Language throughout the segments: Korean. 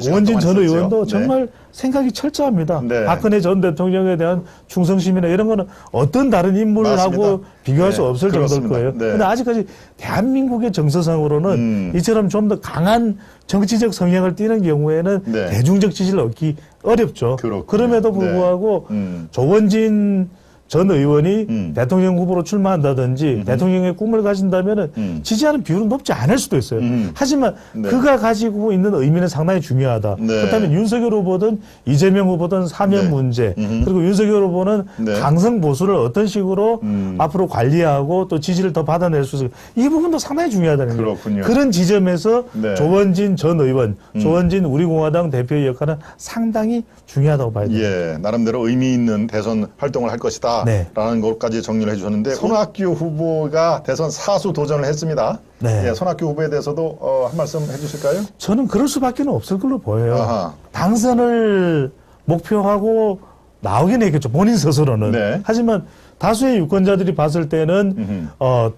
조원진 전 했었죠. 의원도 네. 정말 생각이 철저합니다. 네. 박근혜 전 대통령에 대한 충성심이나 이런 거는 어떤 다른 인물하고 맞습니다. 비교할 네, 수 없을 그렇습니다. 정도일 거예요. 네. 그런데 아직까지 대한민국의 정서상으로는 음. 이처럼 좀 더 강한 정치적 성향을 띠는 경우에는 네. 대중적 지지를 얻기 어렵죠. 그렇군요. 그럼에도 네. 불구하고 음. 조원진 전 의원이 음. 대통령 후보로 출마한다든지 대통령의 꿈을 가진다면은 음. 지지하는 비율은 높지 않을 수도 있어요. 음. 하지만 네. 그가 가지고 있는 의미는 상당히 중요하다. 네. 그렇다면 윤석열 후보든 이재명 후보든 사면 네. 문제. 그리고 윤석열 후보는 네. 강성 보수를 어떤 식으로 음. 앞으로 관리하고 또 지지를 더 받아낼 수 있을까 이 부분도 상당히 중요하다는 거예요. 그런 지점에서 네. 음. 조원진 전 의원, 조원진 우리공화당 대표의 역할은 상당히 중요하다고 봐야 돼요. 예, 나름대로 의미 있는 대선 활동을 할 것이다. 네. 라는 것까지 정리를 해주셨는데, 손학규 후보가 대선 사수 도전을 했습니다. 네. 예, 손학규 후보에 대해서도 어, 한 말씀 해주실까요? 저는 그럴 수밖에 없을 걸로 보여요. 아하. 당선을 목표하고 나오긴 했겠죠. 본인 스스로는. 네. 하지만 다수의 유권자들이 봤을 때는 음흠. 어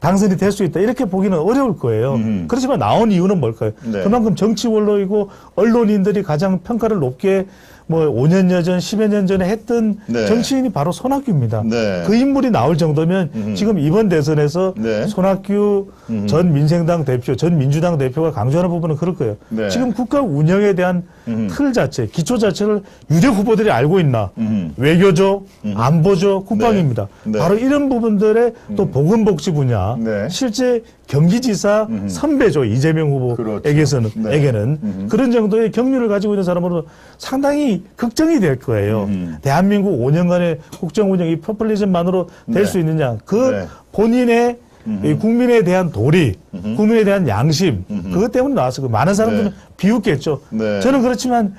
당선이 될 수 있다 이렇게 보기는 어려울 거예요. 음흠. 그렇지만 나온 이유는 뭘까요? 네. 그만큼 정치 원로이고 언론인들이 가장 평가를 높게 뭐 5년여 전, 10여 년 전에 했던 네. 정치인이 바로 손학규입니다. 네. 그 인물이 나올 정도면 음흠. 지금 이번 대선에서 네. 손학규 음흠. 전 민생당 대표, 전 민주당 대표가 강조하는 부분은 그럴 거예요. 네. 지금 국가 운영에 대한 음흠. 틀 자체, 기초 자체를 유력 후보들이 알고 있나? 외교죠, 안보죠, 국방입니다. 네. 네. 바로 이런 부분들의 또 보건복지 분야, 네. 실제 경기지사 선배죠 이재명 후보에게서는 그렇죠. 네. 에게는 음흠. 그런 정도의 경륜을 가지고 있는 사람으로 상당히 걱정이 될 거예요. 음흠. 대한민국 5년간의 국정 운영 이 포퓰리즘만으로 될 네. 수 있느냐? 그 네. 본인의 이 국민에 대한 도리, 국민에 대한 양심, 음흠. 그것 때문에 나왔을 거예요. 많은 사람들은 네. 비웃겠죠. 네. 저는 그렇지만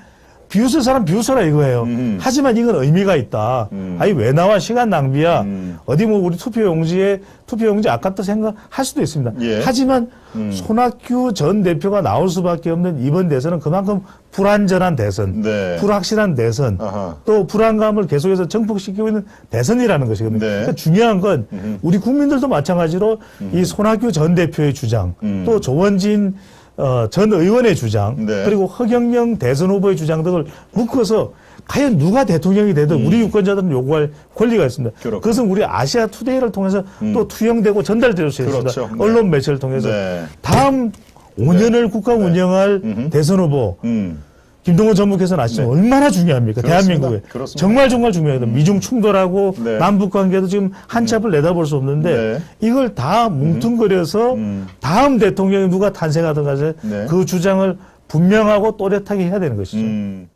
비웃을 사람 비웃어라 이거예요. 음흠. 하지만 이건 의미가 있다. 음. 아니 왜 나와 시간 낭비야. 음. 어디 뭐 우리 투표 용지에 투표 용지 아깝다 생각할 수도 있습니다. 예. 하지만 음. 손학규 전 대표가 나올 수밖에 없는 이번 대선은 그만큼 불안전한 대선, 네. 불확실한 대선, 아하. 또 불안감을 계속해서 증폭시키고 있는 대선이라는 것이거든요. 네. 그러니까 중요한 건. 우리 국민들도 마찬가지로 이 손학규 전 대표의 주장, 음. 또 조원진 어, 전 의원의 주장, 네. 그리고 허경영 대선 후보의 주장 등을 묶어서 과연 누가 대통령이 되든 우리 유권자들은 요구할 권리가 있습니다. 음. 그렇군요. 그것은 우리 아시아 투데이를 통해서 음. 또 투영되고 전달될 수 있습니다. 그렇죠. 네. 언론 매체를 통해서 네. 다음 5년을 국가 운영할 음흠. 대선 후보 음. 김동원 전무께서는 아시죠? 얼마나 중요합니까? 그렇습니다. 대한민국에. 그렇습니다. 정말 정말 중요해요. 미중 충돌하고 네. 남북 관계도 지금 한치 앞을 내다볼 수 없는데 네. 이걸 다 뭉뚱그려서 음. 다음 대통령이 누가 탄생하든 간에 네. 그 주장을 분명하고 또렷하게 해야 되는 것이죠. 음.